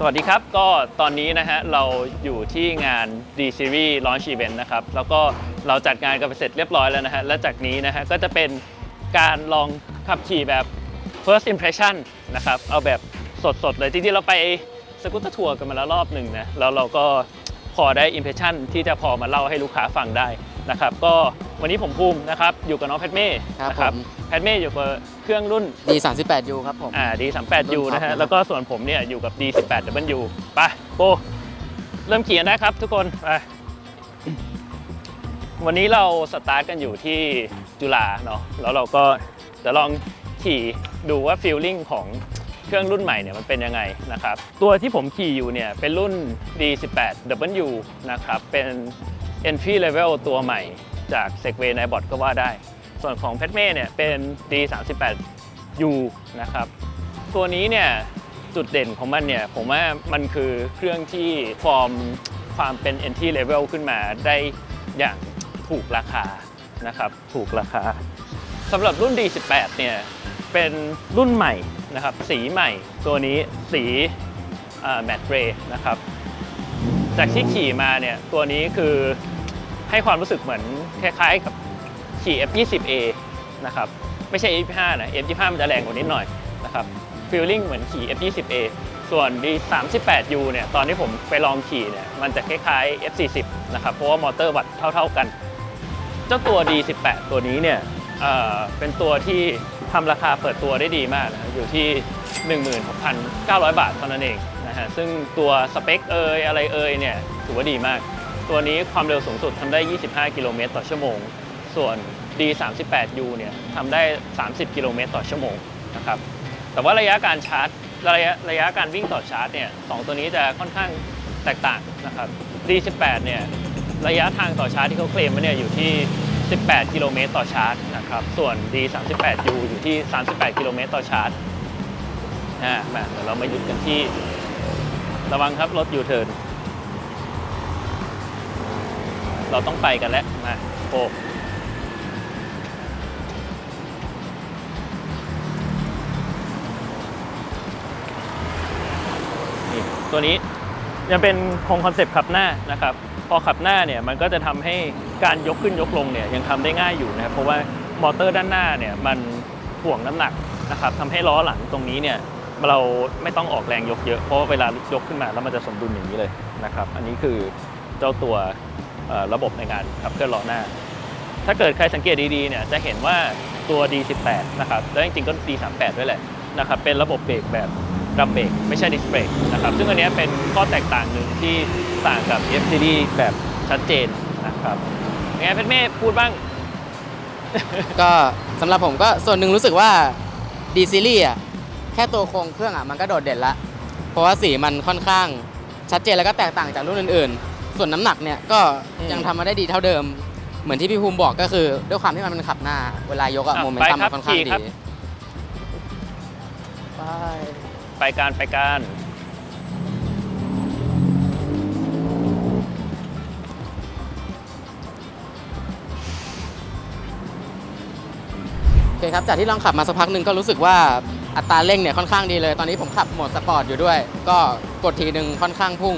สวัสดีครับ ก็ตอนนี้นะฮะเราอยู่ที่งาน D Series Launch Event นะครับ แล้วก็เราจัดงานกันไปเสร็จเรียบร้อยแล้วนะฮะ และจากนี้นะฮะก็จะเป็นการลองขับขี่แบบ first impression นะครับ เอาแบบสดๆ เลยจริงๆเราไปสกูตเตอร์ทัวร์กันมาแล้วรอบหนึ่งนะ แล้วเราก็พอได้ impression ที่จะพอมาเล่าให้ลูกค้าฟังได้ นะครับก็วันนี้ผมภูมินะครับอยู่กับน้องแพทเม่ครับนะผม แพทเม่อยู่กับเครื่องรุ่นดี38 U ครับผม อ่า D38U รุ่นท็อปนะฮะนะครับแล้วก็ส่วนผมเนี่ยอยู่กับ D18W ไปโปเริ่มขี่กันนะครับทุกคนไปวันนี้เราสตาร์ทกันอยู่ที่จุฬาเนาะแล้วเราก็จะลองขี่ดูว่าฟีลลิ่งของเครื่องรุ่นใหม่เนี่ยมันเป็นยังไงนะครับ ตัวที่ผมขี่อยู่เนี่ยเป็นรุ่น D18W นะครับเป็น entry level ตัวใหม่จาก Segway n i b o t ก็ว่าได้ ส่วนของเพชรเม่เนี่ยเป็น D38U นะครับ ตัวนี้เนี่ยจุดเด่นของมันเนี่ยผมว่ามันคือเครื่องที่ฟอร์มความเป็น entry level ขึ้นมาได้อย่างถูกราคานะครับถูกราคาสำหรับรุ่น D18 เนี่ยเป็นรุ่นใหม่นะครับสีใหม่ตัวนี้สีแมตเ y นะครับ จากที่ขี่มาเนี่ยตัวนี้คือ ให้ความรู้สึกเหมือนคล้ายๆกับขี่ F20A นะครับไม่ใช่ F25 นะ F25 มันจะแรงกว่านิดหน่อยนะครับฟีลลิ่งเหมือนขี่ F20A ส่วน D38U เนี่ยตอนที่ผมไปลองขี่เนี่ยมันจะคล้ายๆ F40 นะครับเพราะว่ามอเตอร์วัตเท่า ๆกัน เจ้าตัว D18 ตัวนี้เนี่ยเเป็นตัวที่ทำราคาเปิดตัวได้ดีมากนะอยู่ที่ 16,900 บาทเท่านั้นเองนะฮะซึ่งตัวสเปคเอยอะไรเอยเนี่ยถือว่าดีมาก ตัวนี้ความเร็วสูงสุดทำได้ 25 กิโลเมตรต่อชั่วโมง ส่วน D38U เนี่ยทำได้ 30 กิโลเมตรต่อชั่วโมงนะครับ แต่ว่าระยะการชาร์จ ระยะระยะการวิ่งต่อชาร์จเนี่ยสองตัวนี้จะค่อนข้างแตกต่างนะครับ D18 เนี่ยระยะทางต่อชาร์จที่เขาเคลมมาเนี่ยอยู่ที่ 18 กิโลเมตรต่อชาร์จนะครับ ส่วน D38U อยู่ที่ 38 กิโลเมตรต่อชาร์จอ่ามาเดี๋ยวเรามาหยุดกันที่ ระวังครับรถยูเทิร์น เราต้องไปกันแล้วมาโอ้ตัวนี้ยังเป็นคงคอนเซปต์ขับหน้านะครับ พอขับหน้าเนี่ยมันก็จะทำให้การยกขึ้นยกลงเนี่ยยังทำได้ง่ายอยู่นะครับเพราะว่ามอเตอร์ด้านหน้าเนี่ยมันถ่วงน้ำหนักนะครับทำให้ล้อหลังตรงนี้เนี่ยเราไม่ต้องออกแรงยกเยอะเพราะว่าเวลายกขึ้นมาแล้วมันจะสมดุลอย่างนี้เลยนะครับ อันนี้คือเจ้าตัว ระบบในการขับเคลื่อนล้อหน้า ถ้าเกิดใครสังเกตดีๆเนี่ยจะเห็นว่าตัว D18 นะครับแล้วจริงๆก็ D38 ด้วยแหละนะครับเป็นระบบเบรกแบบดัมเบรกไม่ใช่ดิสเบรกนะครับซึ่งอันนี้เป็นข้อแตกต่างหนึ่งที่ต่างกับ FCD แบบชัดเจนนะครับยังไงเพชรเมฆพูดบ้าง ก็สำหรับผมก็ส่วนหนึ่งรู้สึกว่าดีซีรีส์อะแค่ตัวโครงเครื่องอะมันก็โดดเด่นละ เพราะว่าสีมันค่อนข้างชัดเจนแล้วก็แตกต่างจากรุ่นอื่น ส่วนน้ำหนักเนี่ยก็อืมยังทำมาได้ดีเท่าเดิม เหมือนที่พี่ภูมิบอกก็คือ ด้วยความที่มันเป็นขับหน้า เวลายกอะอะโมเมนตัมไปครัมับนค่อนข้างขี่ดีครับ ไปไปการไปการโอเคครับจากที่ลองขับมาสักพักหนึ่งก็รู้สึกว่าอัตราเร่งเนี่ยค่อนข้างดีเลย ตอนนี้ผมขับโหมดสปอร์ตอยู่ด้วย ก็กดทีหนึ่งค่อนข้างพุ่ง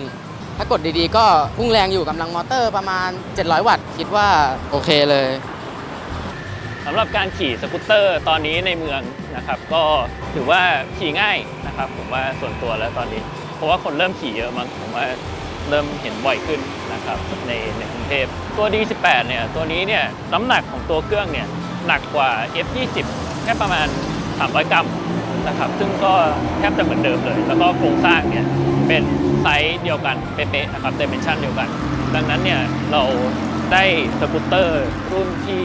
ถ้ากดดีๆ ก็พุ่งแรงอยู่กำลังมอเตอร์ประมาณ 700 วัตต์ คิดว่าโอเคเลยสำหรับการขี่สกูตเตอร์ตอนนี้ในเมืองนะครับ ก็ถือว่าขี่ง่ายนะครับ ผมว่าส่วนตัวแล้วตอนนี้ เพราะว่าคนเริ่มขี่เยอะมั้งผมว่าเริ่มเห็นบ่อยขึ้นนะครับในในกรุงเทพตัว D18 เนี่ยตัวนี้เนี่ยน้ำหนักของตัวเครื่องเนี่ยหนักกว่า F20 แค่ประมาณ 300 กรัม นะครับ ซึ่งก็แทบจะเหมือนเดิมเลย แล้วก็โครงสร้างเนี่ยเป็นไซส์เดียวกันเป๊ะๆนะครับดิเมนชันเดียวกัน ดังนั้นเนี่ยเราได้สกูตเตอร์รุ่นที่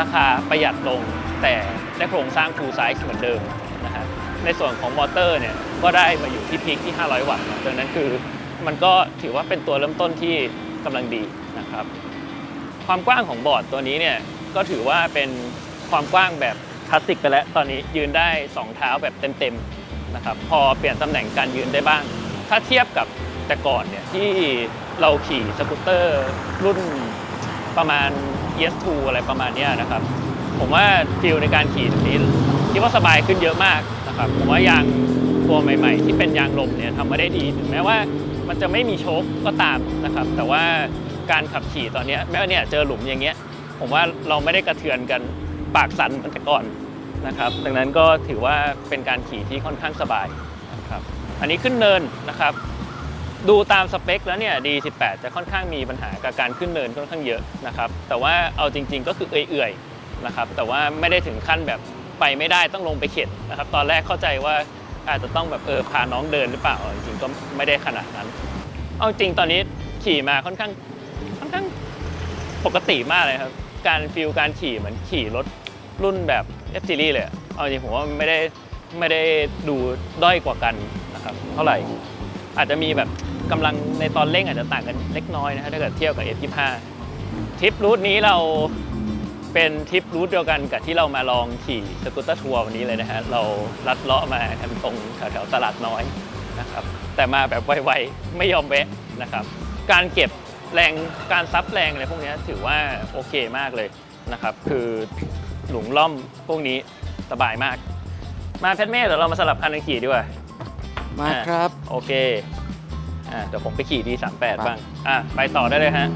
ราคาประหยัดลง แต่ได้โครงสร้างฟูลไซส์เหมือนเดิมนะฮะในส่วนของมอเตอร์เนี่ยก็ได้มาอยู่ที่พีคที่ 500 วัตต์ดังนั้นคือมันก็ถือว่าเป็นตัวเริ่มต้นที่กำลังดีนะครับ ความกว้างของบอร์ดตัวนี้เนี่ยก็ถือว่าเป็นความกว้างแบบ คลาสสิกไปแล้วตอนนี้ยืนได้ 2 เท้าแบบเต็มๆนะครับพอเปลี่ยนตำแหน่งการยืนได้บ้าง ถ้าเทียบกับแต่ก่อนเนี่ยที่เราขี่สกูตเตอร์รุ่นประมาณ ES2 อะไรประมาณเนี้ยนะครับ ผมว่าฟิลในการขี่ตรงนี้คิดว่าสบายขึ้นเยอะมากนะครับผมว่ายางตัวใหม่ ๆ ที่เป็นยางลมเนี่ยทำมาได้ดีถึงแม้ว่ามันจะไม่มีโชคก็ตามนะครับ แต่ว่าการขับขี่ตอนเนี้ยแม้ว่าเนี่ยเจอหลุมอย่างเงี้ยผมว่าเราไม่ได้กระเทือนกัน ปากสั่นเหมือนแต่ก่อนนะครับ ดังนั้นก็ถือว่าเป็นการขี่ที่ค่อนข้างสบายนะครับ อันนี้ขึ้นเนินนะครับ ดูตามสเปคแล้วเนี่ย D18 จะค่อนข้างมีปัญหากับการขึ้นเนินค่อนข้างเยอะนะครับ แต่ว่าเอาจริง ๆ ก็คือเอื่อยๆนะครับ แต่ว่าไม่ได้ถึงขั้นแบบไปไม่ได้ต้องลงไปเข็นนะครับ ตอนแรกเข้าใจว่าอาจจะต้องแบบเออพาน้องเดินหรือเปล่า จริงๆก็ไม่ได้ขนาดนั้น เอาจริงตอนนี้ขี่มาค่อนข้างค่อนข้างปกติมากเลยครับ การฟิลการขี่เหมือนขี่รถรุ่นแบบ F Series เลยอะเอาจริงผมว่าไม่ได้ไม่ได้ดูด้อยกว่ากันนะครับเท่าไหร่ อาจจะมีแบบกำลังในตอนเร่งอาจจะต่างกันเล็กน้อยนะฮะถ้าเกิดเทียบกับ F25 ทริปรูทนี้เราเป็นทริปรูทเดียวกันกับที่เรามาลองขี่สกูตเตอร์ทัวร์วันนี้เลยนะฮะเราลัดเลาะมากันตรงแถวๆตลาดน้อยนะครับแต่มาแบบไวๆไม่ยอมแวะนะครับ การเก็บ แรงการซับแรงอะไรพวกนี้ถือว่าโอเคมากเลยนะครับ คือหลุมล่อมพวกนี้สบายมาก มาเพชรเมฆเดี๋ยวเรามาสลับคันกันขี่ดีกว่ามาครับ โอเคอ่าเดี๋ยวผมไปขี่ดี38ไปบ้างอะไปต่อได้เลยฮะ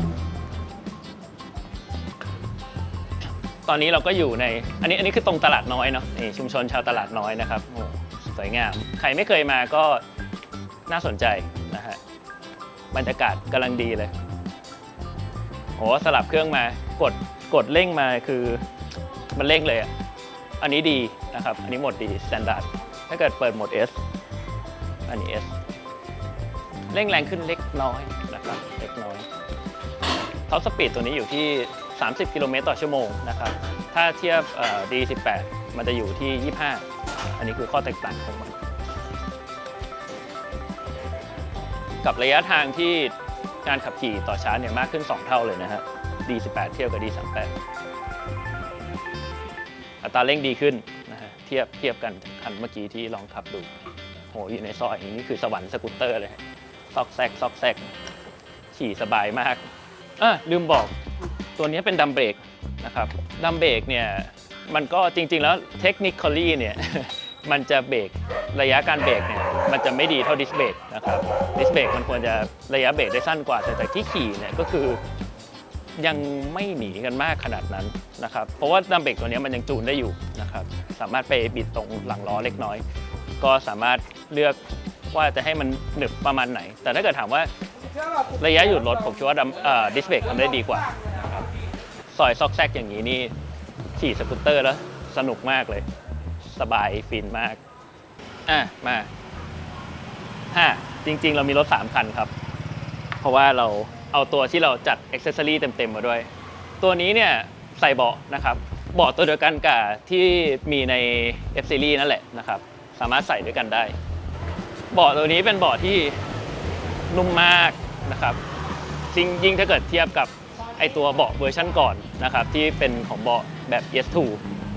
ตอนนี้เราก็อยู่ใน อันนี้อันนี้คือตรงตลาดน้อยเนาะนี่ชุมชนชาวตลาดน้อยนะครับโอ้สวยงาม ใครไม่เคยมาก็น่าสนใจนะฮะบรรยากาศกำลังดีเลย โอ้สลับเครื่องมากดกดเร่งมาคือมันเร่งเลยอะอันนี้ดีนะครับ อันนี้โหมดดีสแตนดาร์ดถ้าเกิดเปิดโหมด S อันนี้ S เร่งแรงขึ้นเล็กน้อยนะครับเล็กน้อยท็อปสปีดตัวนี้อยู่ที่ 30 กิโลเมตรต่อชั่วโมงนะครับ ถ้าเทียบ D18 มันจะอยู่ที่ 25 อันนี้คือข้อแตกต่างของมัน กับระยะทางที่ การขับขี่ต่อชาร์จเนี่ยมากขึ้น 2 เท่าเลยนะฮะ D18 เทียบกับ D38 อัตราเร่งดีขึ้นนะฮะเทียบเทียบกันคันเมื่อกี้ที่ลองขับดูโหอยู่ในซอยอย่างนี้นี่คือสวรรค์สกูตเตอร์เลยซอกแซกซอกแซกขี่สบายมากอะลืมบอกตัวนี้เป็นดัมเบรกนะครับดัมเบรกเนี่ยมันก็จริงๆแล้วเทคนิคอลี่เนี่ยมันจะเบรกระยะการเบรกเนี่ย มันจะไม่ดีเท่าดิสเบรกนะครับดิสเบรกมันควรจะระยะเบรกได้สั้นกว่า แต่แต่ที่ขี่เนี่ยก็คือยังไม่หนีกันมากขนาดนั้นนะครับ เพราะว่าดัมเบรกตัวนี้มันยังจูนได้อยู่นะครับ สามารถไปบิดตรงหลังล้อเล็กน้อย ก็สามารถเลือกว่าจะให้มันหนึบประมาณไหน แต่ถ้าเกิดถามว่าระยะหยุดรถผมคิดว่าดัมดิสเบรกทำได้ดีกว่านะครับซอยซอกแซกอย่างนี้นี่ขี่สกูตเตอร์แล้วสนุกมากเลย สบายฟินมาก อะ มา ฮ่าจริง ๆ เรามีรถ 3 คันครับ เพราะว่าเราเอาตัวที่เราจัดอ็อกเซสซอรี่เต็ม ๆ มาด้วย ตัวนี้เนี่ยใส่เบาะนะครับเบาะตัวเดียวกันกับที่มีใน F Series นั่นแหละนะครับ สามารถใส่ด้วยกันได้เบาะตัวนี้เป็นเบาะที่นุ่มมากนะครับจริงยิ่งถ้าเกิดเทียบกับไอตัวเบาะเวอร์ชันก่อนนะครับที่เป็นของเบาะแบบ S2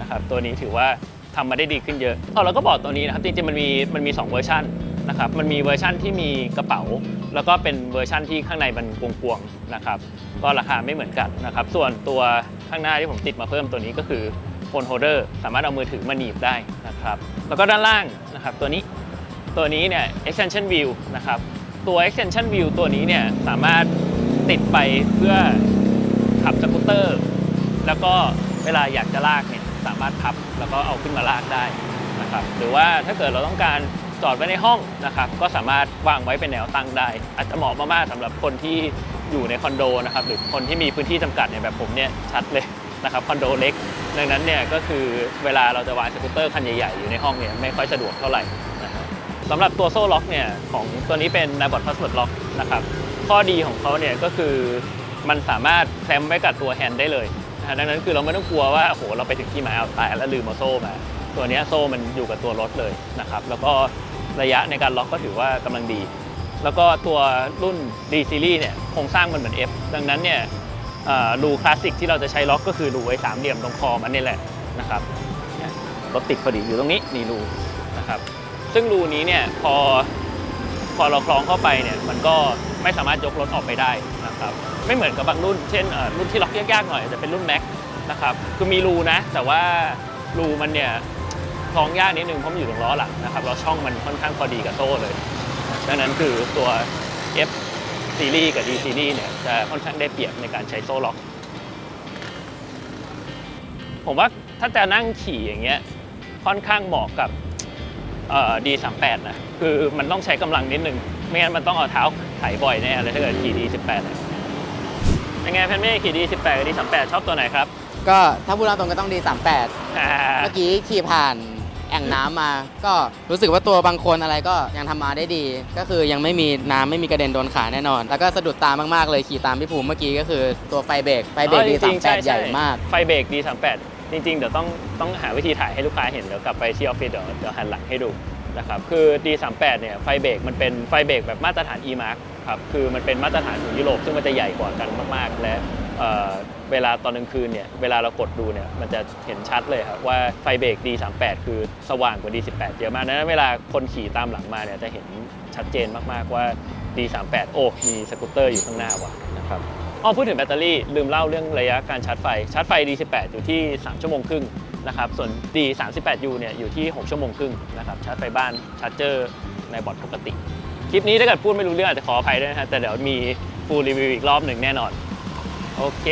นะครับตัวนี้ถือว่าทำมาได้ดีขึ้นเยอะเอาแล้วก็เบาะตัวนี้นะครับจริงๆมันมีมันมี 2 เวอร์ชัน นะครับมันมีเวอร์ชันที่มีกระเป๋า แล้วก็เป็นเวอร์ชันที่ข้างในมันกวงๆนะครับก็ราคาไม่เหมือนกันนะครับส่วนตัวข้างหน้าที่ผมติดมาเพิ่มตัวนี้ก็คือโฟนโฮเดอร์สามารถเอามือถือมาหนีบได้นะครับแล้วก็ด้านล่างนะครับตัวนี้ตัวนี้เนี่ย extension view นะครับตัว extension view ตัวนี้เนี่ยสามารถติดไปเพื่อขับสกูตเตอร์ แล้วก็เวลาอยากจะลากเนี่ยสามารถพับแล้วก็เอาขึ้นมาลากได้นะครับหรือว่าถ้าเกิดเราต้องการ จอดไว้ในห้องนะครับ ก็สามารถวางไว้เป็นแนวตั้งได้ อาจจะเหมาะมากๆสำหรับคนที่อยู่ในคอนโดนะครับหรือคนที่มีพื้นที่จำกัดเนี่ยแบบผมเนี่ยชัดเลยนะครับคอนโดเล็ก ดังนั้นเนี่ยก็คือเวลาเราจะวางสกูตเตอร์คันใหญ่ๆอยู่ในห้องเนี่ยไม่ค่อยสะดวกเท่าไหร่นะครับสำหรับตัวโซ่ล็อกเนี่ยของตัวนี้เป็น n a b o t Password Lock นะครับข้อดีของเขาเนี่ยก็คือมันสามารถแคลมไว้กับตัวแฮนด์ได้เลยดังนั้นคือเราไม่ต้องกลัวว่าโอ้โหเราไปถึงที่หมายเอาตายแล้วลืมเอาโซ่มา ตัวนี้โซ่มันอยู่กับตัวรถเลยนะครับ แล้วก็ระยะในการล็อกก็ถือว่ากำลังดี แล้วก็ตัวรุ่น D Series เนี่ยโครงสร้างมันเหมือน F ดังนั้นเนี่ยรูคลาสสิกที่เราจะใช้ล็อกก็คือรูไว้สามเหลี่ยมตรงคอมันนี่แหละนะครับรถติดพอดีอยู่ตรงนี้นี่รูนะครับ ซึ่งรูนี้เนี่ยพอพอเราคล้องเข้าไปเนี่ยมันก็ไม่สามารถยกรถออกไปได้นะครับไม่เหมือนกับบางรุ่น เช่นรุ่นที่ล็อกยากๆหน่อยจจะเป็นรุ่นแม็กนะครับคือมีรูนะ แต่ว่ารูมันเนี่ย คล้องยากนิดนึงเพราะมันอยู่ตรงล้อหลังนะครับแล้วช่องมันค่อนข้างพอดีกับโซ่เลยดังนั้นคือตัว F ซีรีส์กับ D ซีรีส์เนี่ยจะค่อนข้างได้เปรียบในการใช้โซ่ล็อก ผมว่าถ้าจะนั่งขี่อย่างเงี้ยค่อนข้างเหมาะกับเอ่อ D38 นะคือมันต้องใช้กำลังนิดนึง ไม่งั้นมันต้องเอาเท้าไถบ่อยแน่เลยถ้าเกิดขี่ D18 เนี่ยเป็นไงเพื่อนเม่ขี่ D18 กับ D38 ชอบตัวไหนครับ ก็ถ้าพูดตามตรงก็ต้องดี38อ่าเมื่อกี้ขี่ผ่าน แอ่งน้ำมา ก็รู้สึกว่าตัวบางคนอะไรก็ยังทำมาได้ดี ก็คือยังไม่มีน้ำไม่มีกระเด็นโดนขาแน่นอน แล้วก็สะดุดตามากๆเลยขี่ตามพี่ภูมิเมื่อกี้ก็คือตัวไฟเบรกไฟเบรกอ๋อดีจริงๆ38ใหญ่มากไฟเบรก D38 จริงๆเดี๋ยวต้องต้องหาวิธีถ่ายให้ลูกค้าเห็นเดี๋ยวกลับไปที่ออฟฟิศเดี๋ยวเดี๋ยวหันหลังให้ดูนะครับคือ D38 เนี่ยไฟเบรกมันเป็นไฟเบรกแบบมาตรฐาน E-Mark ครับคือมันเป็นมาตรฐานของยุโรปซึ่งมันจะใหญ่กว่ากันมากๆ และ เวลาตอนกลางคืนเนี่ยเวลาเรากดดูเนี่ยมันจะเห็นชัดเลยครับว่าไฟเบรก D38 คือสว่างกว่า D18 เยอะมากดังนั้นเวลาคนขี่ตามหลังมาเนี่ยจะเห็นชัดเจนมากๆว่า D38 โอ้มีสกูตเตอร์อยู่ข้างหน้าว่ะนะครับอ๋อพูดถึงแบตเตอรี่ลืมเล่าเรื่องระยะการชาร์จไฟ ชาร์จไฟ D18 อยู่ที่ 3 ชั่วโมงครึ่งนะครับส่วน D38U เนี่ยอยู่ที่ 6 ชั่วโมงครึ่งนะครับชาร์จไฟบ้านชาร์จเจอร์ในบอร์ดปกติ คลิปนี้ถ้าเกิดพูดไม่รู้เรื่องอาจจะขออภัยด้วยนะฮะแต่เดี๋ยวมีฟูลรีวิวอีกรอบหนึ่งแน่นอน โอเค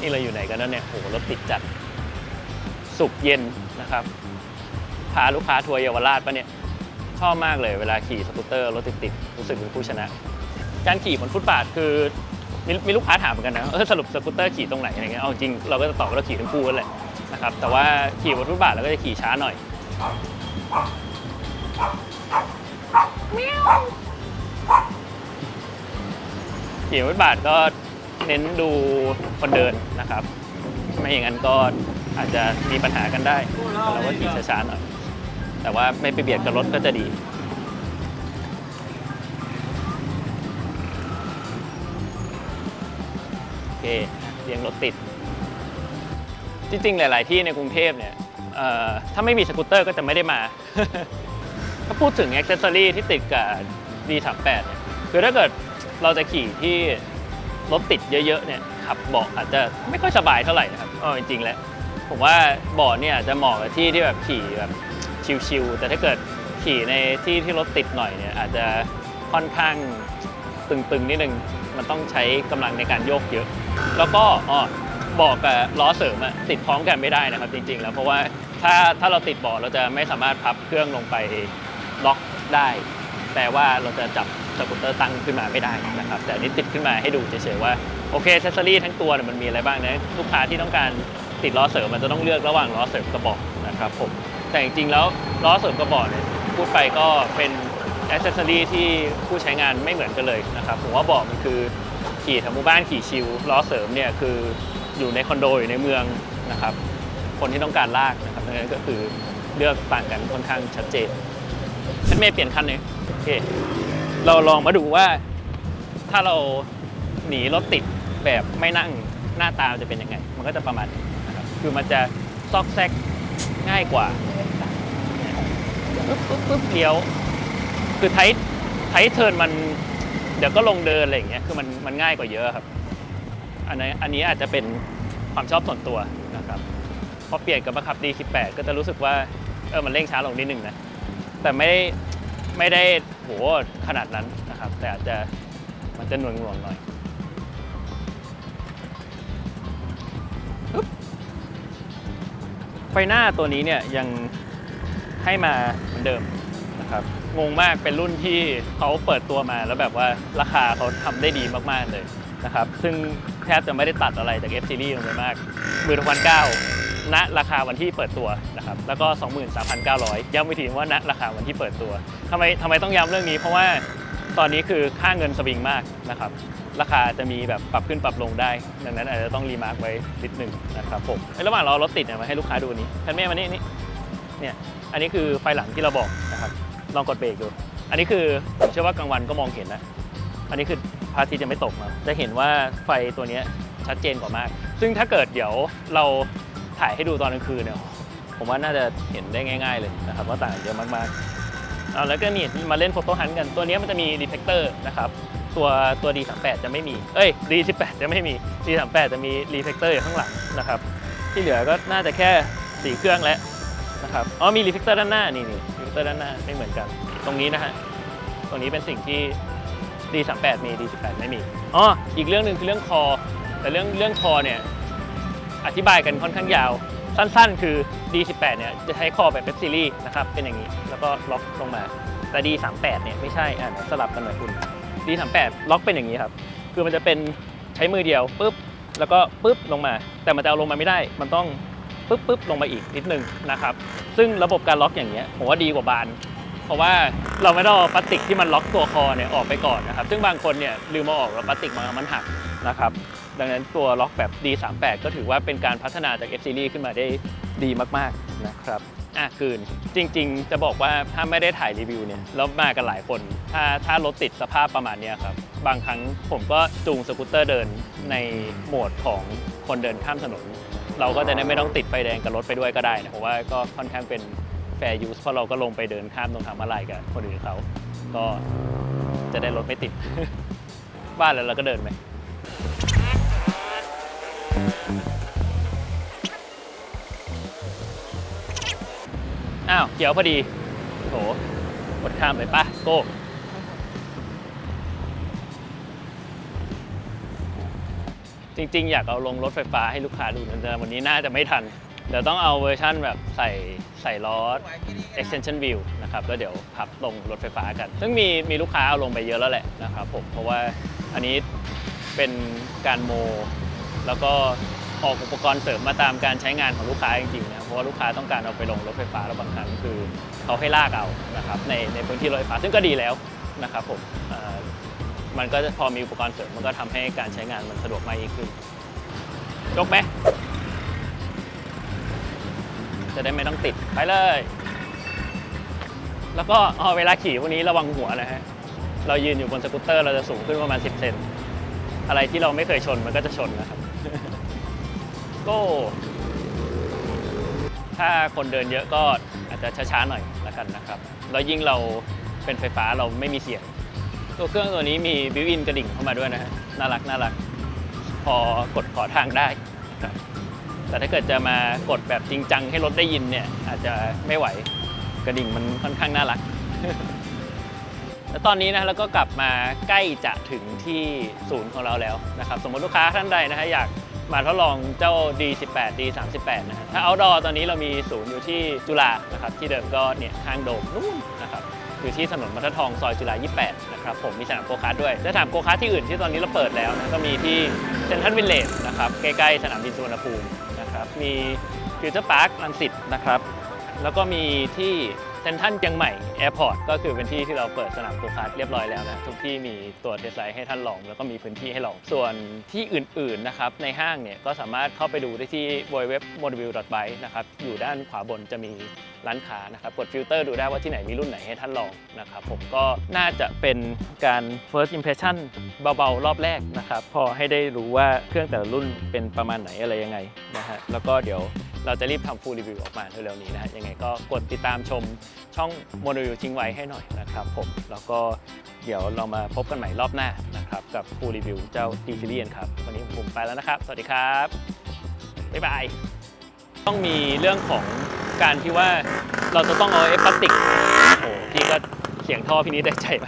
นี่เราอยู่ไหนกันแล้วเนี่ยโหรถติดจัด สุกเย็นนะครับ พาลูกค้าทัวร์เยาวราชปะเนี่ย ชอบมากเลยเวลาขี่สกูตเตอร์รถติดๆรู้สึกเป็นผู้ชนะ การขี่บนฟุตบาทคือมีมีลูกค้าถามเหมือนกันนะเออสรุปสกูตเตอร์ขี่ตรงไหนอะไรเงี้ยเอาจริงเราก็จะตอบว่าเราขี่ทั้งคู่นั่นแหละนะครับ แต่ว่าขี่บนฟุตบาทเราก็จะขี่ช้าหน่อยขี่บนฟุตบาทก็ เน้นดูคนเดินนะครับ ไม่อย่างนั้นก็อาจจะมีปัญหากันได้เราก็ขี่ช้าๆหน่อยแต่ว่าไม่ไปเบียดกับรถก็จะดีโอเคเรียงรถติด จริงๆ หลาย ๆ ที่ในกรุงเทพเนี่ยถ้าไม่มีสกูตเตอร์ก็จะไม่ได้มา ถ้าพูดถึงอ็อกเซสซอรี่ที่ติดกับ D38 เนี่ยคือถ้าเกิดเราจะขี่ที่ รถติดเยอะๆเนี่ยขับเบาะอาจจะไม่ค่อยสบายเท่าไหร่นะครับอ๋อจริงๆแล้วผมว่าเบาะเนี่ยจะเหมาะกับที่ที่แบบขี่แบบชิลๆแต่ถ้าเกิดขี่ในที่ที่รถติดหน่อยเนี่ยอาจจะค่อนข้างตึงๆนิดนึงมันต้องใช้กำลังในการโยกเยอะ แล้วก็อ๋อเบอกกับล้อเสริมอะติดพร้อมกันไม่ได้นะครับจริง ๆ แล้วเพราะว่าถ้าถ้าเราติดเบาะเราจะไม่สามารถพับเครื่องลงไปล็อกได้แปลว่าเราจะจับ สกูตเตอร์ตั้งขึ้นมาไม่ได้นะครับ แต่อันนี้ติดขึ้นมาให้ดูเฉยๆว่าโอเคเซสซอรี่ทั้งตัวมันมีอะไรบ้างนะลูกค้าที่ต้องการติดล้อเสริมมันจะต้องเลือกระหว่างล้อเสริมกระบอกนะครับผมแต่จริงๆแล้วล้อเสริมกระบอกเนี่ยพูดไปก็เป็นอ c เซสซอรี่ที่ผู้ใช้งานไม่เหมือนกันเลยนะครับผมว่าเบอกมันคือขี่แถวหมู่บ้านขี่ชิลล้อเสริมเนี่ยคืออยู่ในคอนโดอยู่ในเมืองนะครับ คนที่ต้องการลากนะครับดังนั้นก็คือเลือกต่างกันค่อนข้างชัดเจนฉันเมย์เปลี่ยนคันหนึงโอเค เราลองมาดูว่าถ้าเราหนีรถติดแบบไม่นั่งหน้าตาจะเป็นยังไง มันก็จะประมาณนี้นะครับคือมันจะซอกแซกง่ายกว่าปึ๊บปึ๊บปึ๊บเลี้ยว คือไทท์ไทท์เทิร์นมัน เดี๋ยวก็ลงเดินอะไรอย่างเงี้ยคือมันมันง่ายกว่าเยอะครับอันนี้อันนี้อาจจะเป็นความชอบส่วนตัวนะครับพอเปลี่ยนกับมาขับ D18 ก็จะรู้สึกว่าเออมันเร่งช้าลงนิดนึงนะแต่ไม่ ไม่ได้โหขนาดนั้นนะครับ แต่อาจจะมันจะหน่วงหน่วงๆหน่อยไฟหน้าตัวนี้เนี่ยยังให้มาเหมือนเดิมนะครับงงมากเป็นรุ่นที่เขาเปิดตัวมาแล้วแบบว่าราคาเขาทำได้ดีมากๆเลยนะครับ ซึ่งแทบจะไม่ได้ตัดอะไรจาก F Series ลงไปมาก1 6 9 0 0 ณราคาวันที่เปิดตัวนะครับแล้วก็ 23,900 ย้ำไปทีว่าณราคาวันที่เปิดตัวทำไมทำไมต้องย้ำเรื่องนี้ เพราะว่าตอนนี้คือค่าเงินสวิงมากนะครับราคาจะมีแบบปรับขึ้นปรับลงได้ ดังนั้นอาจจะต้องรีมาร์กไว้นิดหนึ่งนะครับผมระหว่างรอรถติดเนี่ยมาให้ลูกค้าดูนี้แพนเม่มานี่นี่เนี่ยอันนี้คือไฟหลังที่เราบอกนะครับลองกดเบรกดู อันนี้คือผมเชื่อว่ากลางวันก็มองเห็นนะอันนี้คือพระอาทิตย์จะไม่ตกมาจะเห็นว่าไฟตัวนี้ชัดเจนกว่ามาก ซึ่งถ้าเกิดเดี๋ยวเรา ถ่ายให้ดูตอนกลางคืนเนี่ยผมว่าน่าจะเห็นได้ง่าย ๆเลยนะครับว่าต่างเยอะมากๆเอาแล้วก็นี่มาเล่นโฟโต้ฮันต์กันตัวนี้มันจะมีรีเฟกเตอร์นะครับตัวตัว D38 จะไม่มี เอ้ย D18 จะไม่มี D38 จะมีรีเฟกเตอร์อยู่ข้างหลังนะครับ ที่เหลือก็น่าจะแค่สีเครื่องและนะครับ อ๋อมีรีเฟกเตอร์ด้านหน้า นี่นี่รีเฟกเตอร์ด้านหน้าไม่เหมือนกัน ตรงนี้นะฮะ ตรงนี้เป็นสิ่งที่ D38 มี D18 ไม่มี อ๋อ อีกเรื่องหนึ่งคือเรื่องคอ แต่เรื่องเรื่องคอเนี่ย อธิบายกันค่อนข้างยาว สั้นๆ คือ D18 เนี่ยจะใช้คอแบบเ e ซีรีส์นะครับเป็นอย่างนี้แล้วก็ล็อกลงมา แต่ D38 เนี่ยไม่ใช่อ่าสลับกันหน่อยคุณ D38 ล็อกเป็นอย่างนี้ครับคือมันจะเป็นใช้มือเดียวปุ๊บแล้วก็ปุ๊บลงมา แต่มันจะเอาลงมาไม่ได้ มันต้องปุ๊บปุ๊บลงมาอีกนิดนึงนะครับ ซึ่งระบบการล็อกอย่างเงี้ยผมว่าดีกว่าบาน เพราะว่าเราไม่ต้องเอาพลาสติกที่มันล็อกตัวคอเนี่ยออกไปก่อนนะครับ ซึ่งบางคนเนี่ยลืมมาออกแล้วพลาสติกมันมันหักนะครับ ดังนั้นตัวล็อกแบบ D38 ก็ถือว่าเป็นการพัฒนาจาก F Series ขึ้นมาได้ดีมากๆนะครับอะคืน จริงๆ จะบอกว่าถ้าไม่ได้ถ่ายรีวิวเนี่ยแล้วมากันหลายคน ถ้าถ้ารถติดสภาพประมาณนี้ครับ บางครั้งผมก็จูงสกูตเตอร์เดินในโหมดของคนเดินข้ามถนน เราก็จะได้ไม่ต้องติดไฟแดงกับรถไปด้วยก็ได้นะผมว่าก็ค่อนข้างเป็นแฟร์ยูสเพราะเราก็ลงไปเดินข้ามตรงทางมาลายกับคนอื่นเขา ก็จะได้รถไม่ติด บ้านแล้วเราก็เดินไป อ้าวเขียวพอดีโถกดข้ามไปปะโก้จริง ๆ อยากเอาลงรถไฟฟ้าให้ลูกค้าดูนะแต่วันนี้น่าจะไม่ทัน เดี๋ยวต้องเอาเวอร์ชั่นแบบใส่ใส่ล้อ extension view นะครับ แล้วเดี๋ยวพับลงรถไฟฟ้ากัน ซึ่งมีมีลูกค้าเอาลงไปเยอะแล้วแหละนะครับผม เพราะว่าอันนี้เป็นการโม แล้วก็ออกอุปกรณ์เสริมมาตามการใช้งานของลูกค้าจริงๆนะเพราะว่าลูกค้าต้องการเอาไปลงรถไฟฟ้าแล้วบางครั้งคือเขาให้ลากเอานะครับในในพื้นที่รถไฟฟ้าซึ่งก็ดีแล้วนะครับผมมันก็จะพอมีอุปกรณ์เสริมมันก็ทำให้การใช้งานมันสะดวกมากยิ่งขึ้นยกไหมจะได้ไม่ต้องติดไปเลย แล้วก็อ๋อเวลาขี่พวกนี้ระวังหัวนะฮะเรายืนอยู่บนสกูตเตอร์เราจะสูงขึ้นประมาณ 10 เซนอะไรที่เราไม่เคยชนมันก็จะชนนะครับ ก็ถ้าคนเดินเยอะก็อาจจะช้าๆหน่อยละกันนะครับ แล้วยิ่งเราเป็นไฟฟ้าเราไม่มีเสียง ตัวเครื่องตัวนี้มีบิวอินกระดิ่งเข้ามาด้วยนะฮะ น่ารักน่ารัก พอกดขอทางได้ครับแต่ถ้าเกิดจะมากดแบบจริงจังให้รถได้ยินเนี่ย อาจจะไม่ไหวกระดิ่งมันค่อนข้างน่ารัก แล้วตอนนี้นะเราก็กลับมาใกล้จะถึงที่ศูนย์ของเราแล้วนะครับ สมมติลูกค้าท่านใดนะฮะอยาก มาทดลองเจ้า D18 D38 นะฮะถ้า outdoor ตอนนี้เรามีศูนย์อยู่ที่จุฬานะครับที่เดิมก็เนี่ยข้างโดมนู่นนะครับอยู่ที่ถนนมัททองซอยจุฬา28 นะครับผมมีสนามโกคาร์ด้วยถ้าถามโกคาร์ทที่อื่นที่ตอนนี้เราเปิดแล้วนะก็มีที่เซนทรัลวิลเลจนะครับใกล้ๆสนามบินสุวรรณภูมินะครับมีฟิวเจอร์พาร์คลังสิตนะครับแล้วก็มีที่ เซนทรัลเชียงใหม่แอร์พอร์ตก็คือเป็นที่ที่เราเปิดสนามโกคาร์ทเรียบร้อยแล้วนะทุกที่มีตัวเทสไลท์ให้ท่านลอง แล้วก็มีพื้นที่ให้ลอง ส่วนที่อื่นๆนะครับในห้างเนี่ยก็สามารถเข้าไปดูได้ที่ www.modeview.byte นะครับอยู่ด้านขวาบนจะมีร้านค้านะครับกดฟิลเตอร์ดูได้ว่าที่ไหนมีรุ่นไหนให้ท่านลองนะครับผมก็น่าจะเป็นการ first impression เบาๆ รอบแรกนะครับพอให้ได้รู้ว่าเครื่องแต่ละรุ่นเป็นประมาณไหนอะไรยังไงนะฮะแล้วก็เดี๋ยว เราจะรีบทำฟูลรีวิวออกมาเร็วๆนี้นะฮะยังไงก็กดติดตามชมช่องโมโนวิวทิ้งไว้ให้หน่อยนะครับผมแล้วก็เดี๋ยวเรามาพบกันใหม่รอบหน้านะครับกับฟูลรีวิวเจ้า d ีซิเลียนครับวันนี้ผมไปแล้วนะครับ สวัสดีครับบ๊ายบายต้องมีเรื่องของการที่ว่าเราจะต้องเอาไอ้พลาสติกโอ้โหพี่ก็เสียงท่อพี่นี้ได้ใจไป